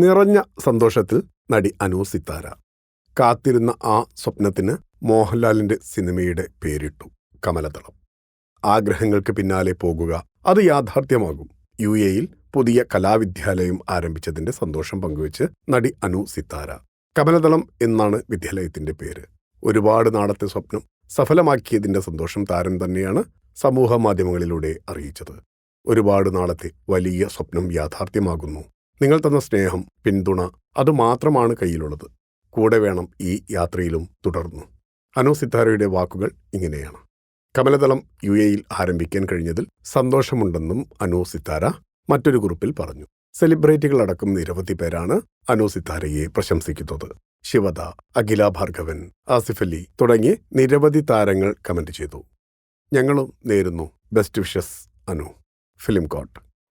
നിറഞ്ഞ സന്തോഷത്തിൽ നടി അനു സിത്താര കാത്തിരുന്ന ആ സ്വപ്നത്തിന് മോഹൻലാലിന്റെ സിനിമയുടെ പേരിട്ടു കമലതളം. ആഗ്രഹങ്ങൾക്ക് പിന്നാലെ പോകുക അത് യാഥാർത്ഥ്യമാകും. യു എയിൽ പുതിയ കലാവിദ്യാലയം ആരംഭിച്ചതിന്റെ സന്തോഷം പങ്കുവച്ച് നടി അനു സിത്താര. കമലതളം എന്നാണ് വിദ്യാലയത്തിന്റെ പേര്. ഒരുപാട് നാളത്തെ സ്വപ്നം സഫലമാക്കിയതിന്റെ സന്തോഷം താരം തന്നെയാണ് സമൂഹ മാധ്യമങ്ങളിലൂടെ അറിയിച്ചത്. ഒരുപാട് നാളത്തെ വലിയ സ്വപ്നം യാഥാർത്ഥ്യമാകുന്നു. നിങ്ങൾ തന്ന സ്നേഹം പിന്തുണ അതുമാത്രമാണ് കയ്യിലുള്ളത്. കൂടെ വേണം ഈ യാത്രയിലും തുടർന്നു. അനു സിത്താരയുടെ വാക്കുകൾ ഇങ്ങനെയാണ്. കമലതളം യു എയിൽ ആരംഭിക്കാൻ കഴിഞ്ഞതിൽ സന്തോഷമുണ്ടെന്നും അനു സിത്താര മറ്റൊരു കുറിപ്പിൽ പറഞ്ഞു. സെലിബ്രിറ്റികളടക്കം നിരവധി പേരാണ് അനു സിത്താരയെ പ്രശംസിക്കുന്നത്. ശിവദ അഖില ഭാർഗവൻ ആസിഫ് അലി തുടങ്ങി നിരവധി താരങ്ങൾ കമന്റ് ചെയ്തു. ഞങ്ങളും നേരുന്നു. Best wishes Anu. Film coat.